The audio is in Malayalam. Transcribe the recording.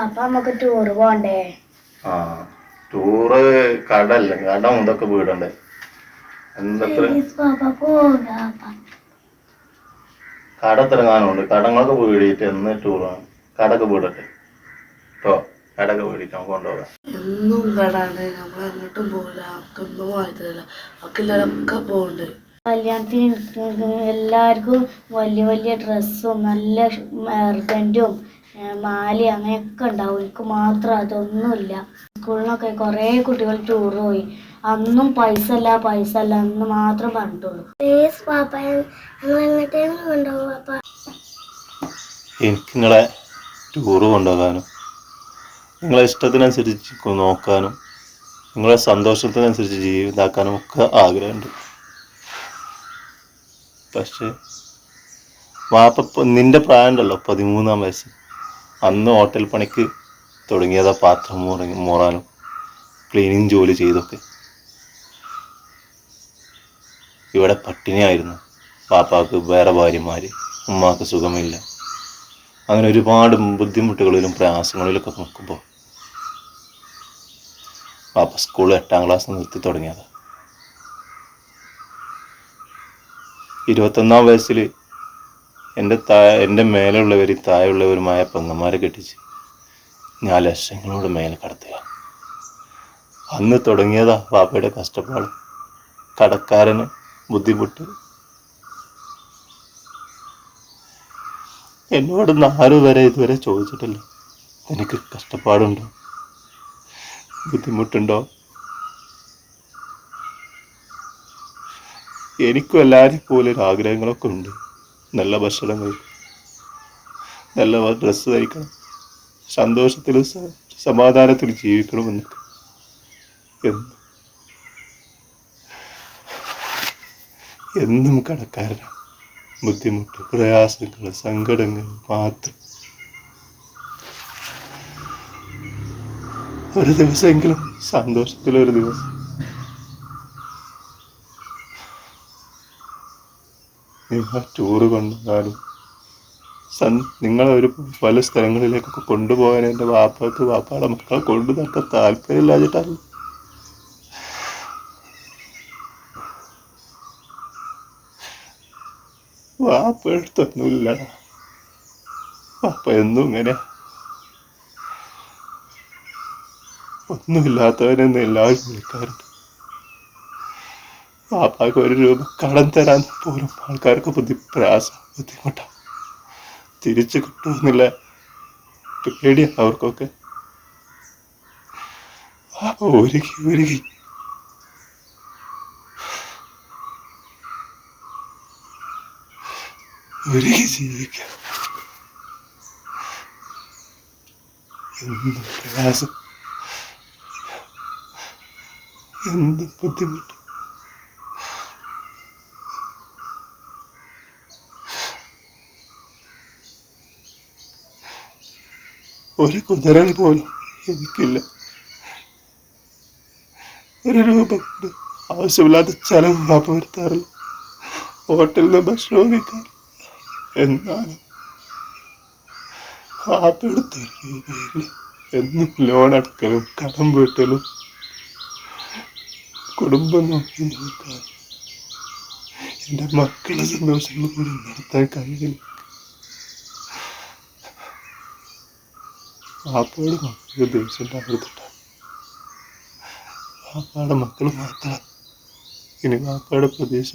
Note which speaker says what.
Speaker 1: അപ്പൊ നമുക്ക് ടൂർ പോണ്ടേ?
Speaker 2: ആ ടൂറ് കടല്ല കട മുതൊക്കെ വീടണ്ടേ? കട തിറങ്ങാനുണ്ട് കടങ്ങളൊക്കെ വീടിയിട്ട് എന്ന് ടൂറാണ് കടക്ക് വീടട്ടെ. കേട്ടോ കടക്ക് വീടിയിട്ട് നമുക്ക് കൊണ്ടുപോകാം.
Speaker 3: എന്നും കടാണ്. നമ്മൾ എങ്ങോട്ടും പോകില്ല.
Speaker 1: കല്യാണത്തിന് എല്ലാവർക്കും വലിയ വലിയ ഡ്രസ്സും നല്ല മെർബന്റും മാലയും അങ്ങനെയൊക്കെ ഉണ്ടാവും. എനിക്ക് മാത്രം അതൊന്നുമില്ല. സ്കൂളിനൊക്കെ കുറേ കുട്ടികൾ ടൂർ പോയി. അന്നും പൈസ അല്ല പൈസ അല്ല അന്ന് മാത്രം പറഞ്ഞിട്ടുള്ളൂ.
Speaker 2: എനിക്ക് നിങ്ങളെ ടൂറ് കൊണ്ടുപോകാനും നിങ്ങളെ ഇഷ്ടത്തിനനുസരിച്ച് നോക്കാനും നിങ്ങളെ സന്തോഷത്തിനനുസരിച്ച് ജീവിതാക്കാനും ഒക്കെ ആഗ്രഹമുണ്ട്. പക്ഷേ വാപ്പ നിന്റെ പ്രായം ഉണ്ടല്ലോ പതിമൂന്നാം വയസ്സ്. അന്ന് ഹോട്ടൽ പണിക്ക് തുടങ്ങിയതാ പാത്രം മുറങ്ങി മൂറാനും ക്ലീനിങ് ജോലി ചെയ്തൊക്കെ. ഇവിടെ പട്ടിണിയായിരുന്നു. പാപ്പാക്ക് വേറെ ഭാര്യമാർ ഉമ്മാക്ക് സുഖമില്ല. അങ്ങനെ ഒരുപാട് ബുദ്ധിമുട്ടുകളിലും പ്രയാസങ്ങളിലൊക്കെ നോക്കുമ്പോൾ പാപ്പ സ്കൂൾ എട്ടാം ക്ലാസ് നിർത്തി തുടങ്ങിയത്. ഇരുപത്തൊന്നാം വയസ്സിൽ എന്റെ താ എന്റെ മേലുള്ളവരും താഴെയുള്ളവരുമായ പെങ്ങന്മാരെ കെട്ടിച്ച് ഞാൻ ലക്ഷങ്ങളോട് മേലെ കടത്തുക. അന്ന് തുടങ്ങിയതാ പാപ്പയുടെ കഷ്ടപ്പാട്. കടക്കാരന് ബുദ്ധിമുട്ട്. എന്നോട് ആരും വരെ ഇതുവരെ ചോദിച്ചിട്ടില്ല. എനിക്ക് കഷ്ടപ്പാടുണ്ടോ? ബുദ്ധിമുട്ടുണ്ടോ? എനിക്കും എല്ലാവരും പോലെ ആഗ്രഹങ്ങളൊക്കെ ഉണ്ട്. നല്ല ഭക്ഷണം കഴിക്കണം നല്ല ഡ്രസ്സ് ധരിക്കണം. സന്തോഷത്തിലും സമാധാനത്തിലും ജീവിക്കണമെന്നൊക്കെ എന്നും. എന്നും കടക്കാരനാണ് ബുദ്ധിമുട്ട് പ്രയാസങ്ങൾ സങ്കടങ്ങൾ മാത്രം. ഒരു ദിവസമെങ്കിലും സന്തോഷത്തിലൊരു ദിവസം. നിങ്ങൾ ടൂറ് കൊണ്ടുപോകാനും സൺ നിങ്ങളെ ഒരു പല സ്ഥലങ്ങളിലേക്കൊക്കെ കൊണ്ടുപോകാൻ എന്റെ വാപ്പാക്ക് വാപ്പാടെ മക്കളെ കൊണ്ടു നടക്കാൻ താല്പര്യമില്ലാഞ്ഞിട്ടല്ല വാപ്പ എടുത്തൊന്നുമില്ല. വാപ്പ എന്നും ഇങ്ങനെ ഒന്നുമില്ലാത്തവനെന്ന് എല്ലാവരും വിളിക്കാറുണ്ട്. വാപ്പാക്ക് ഒരു രൂപ കടം തരാൻ പോലും ആൾക്കാർക്ക് ബുദ്ധി പ്രയാസം ബുദ്ധിമുട്ടാണ് തിരിച്ചു കിട്ടുമെന്നില്ല പേടിയാണ് അവർക്കൊക്കെ. ഒരുക്കി ഒരുക്കി ഒരുക്കി ജീവിക്കാം. എന്ത് പ്രയാസം? എന്ത് ബുദ്ധിമുട്ട്? ഒരു കുതിരൻ പോലും എനിക്കില്ല. ഒരു രൂപ ആവശ്യമില്ലാത്ത ചെലവ് വാപ്പ വരുത്താറില്ല. ഹോട്ടലിൽ നിന്ന് ഭക്ഷണം കഴിക്കാറ് എന്നാലും രൂപയില്ല. എന്നും ലോൺ അടക്കലും കടം വീട്ടലും കുടുംബം നോക്കി നോക്കാൻ എന്റെ മക്കളെ സന്തോഷങ്ങൾ പോലും നടത്താൻ കഴിയില്ല. വാപ്പയോട് മക്കൾക്ക് ദേഷ്യം ഉണ്ടാകരുതിട്ട വാപ്പയുടെ മക്കൾ മാത്രം ഇനി വാപ്പയുടെ പ്രതീക്ഷ.